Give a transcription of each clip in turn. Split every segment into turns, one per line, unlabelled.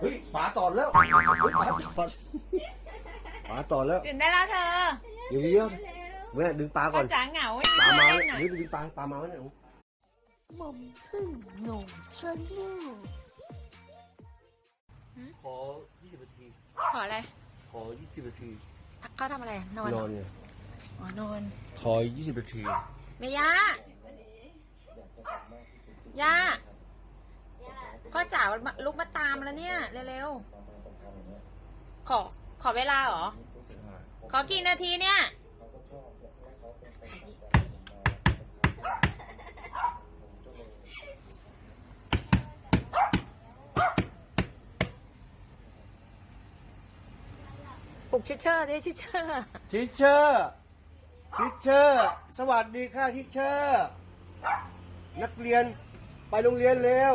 เฮ้ยป๋าตอดแล้วเฮ้ยป๋าตอดป๋าตอดแล้ว
ตื่นได้แล้วเธอ
เดี๋ยวเดี๋ยวแม่ดึงปลาก่อ
ป้านจ๋าเหงาไม่มี
ปลา
เพื่อน
มา
เล่นอะ
เฮ้ยดึงปลาปลามาไว้เนี่ย
หม่อมพึ่งหนุ่มชนแนล
ขอ20นาที
ขออะไร
ขอ20นาที
เขาทำอะไร นอน
น
เหร
อ
อน
เนี่ย
อ๋อนอน
ขอ20นาที
เมย่าย่า พ่อจ๋าลุกมาตามแล้วเนี่ย เร็วๆ ขอ ขอเวลาเหรอ ขอกี่นาทีเนี่ย ปลุกชิเชอร์ดิชิเชอร์
ทิเชอร์ทิเชอร์ สวัสดีค่ะทิเชอร์ นักเรียนไปโรงเรียนเร็ว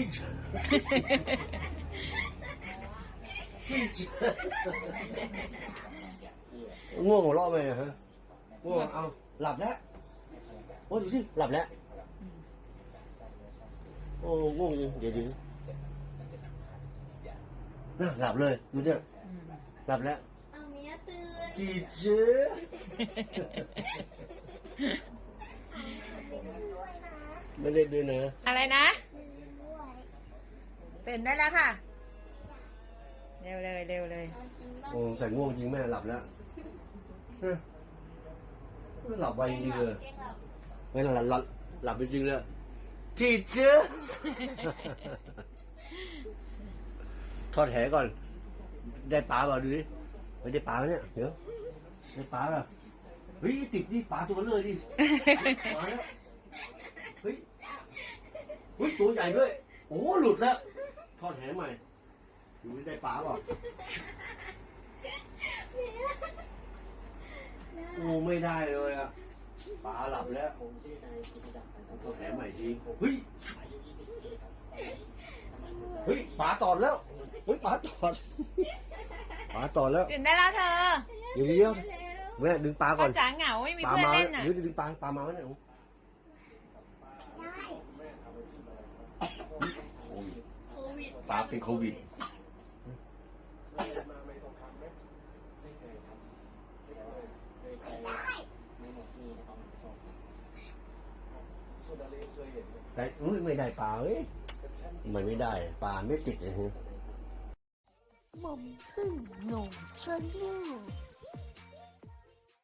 อร์ง่วงหัวเราะไหมอะฮะง่วงเอาหลับแล้วโอ้ดูสิหลับแล้วโอ้ง่วงจริงเดี๋ยวดิน่ะหลับเลยดูเนี่ยหลับแล้ว
เอาเมียตื่น
ทีเชอร์
ด้วยนะ
ไม่ได้ด้วยนะ
อะไรนะ
ด้วย
ตื่นได้แล้วค่ะ เร็วเลยเร็วเลย
เอาจริงบ้าง
โอ้ใส่ง่วงจริงแม่หลับแล้วฮะหลับไวจริงเลย
เก่งหรอ
ไม่หลับหลับหลับจริงเลยทีเชอทอดแหก่อน ได้ปลาเปล่าดูดิไม่ได้ปลาเนี่ยเดี๋ยวได้ปลาเปล่าเฮ้ยติดดิปลาตัวเลยดิมาแล้วเฮ้ยเฮ้ยตัวใหญ่ด้วยโอ้หลุดแล้ว ทอดแหใหม่ดูดิได้ปลาเปล่าโอ้ไม่ได้เลยอะปลาหลับแล้วทอดแหใหม่ทีเฮ้ยเฮ้ยปลาตอดแล้วเฮ้ยปลาตอดปลาตอดแล้ว
ตื่นได้แล้วเธอ
เดี๋ยวเดี๋ยวแม่ดึงปลาก่
ป้า
อน
จ๋าเหงาไม่มี
ปลา
เพื่อน
มา
เล่นอะ
เดี๋ยวดึงปลาปลามาไว้เนี่ย
ได้ โควิด
ปลาเป็นโควิด แต่อุ้ยไม่ได้ปลาเอ้ยมันไม่ได้ปลาไม่ติดเลยฮะ
หม่อมพึ่งหนุ่มชนแนล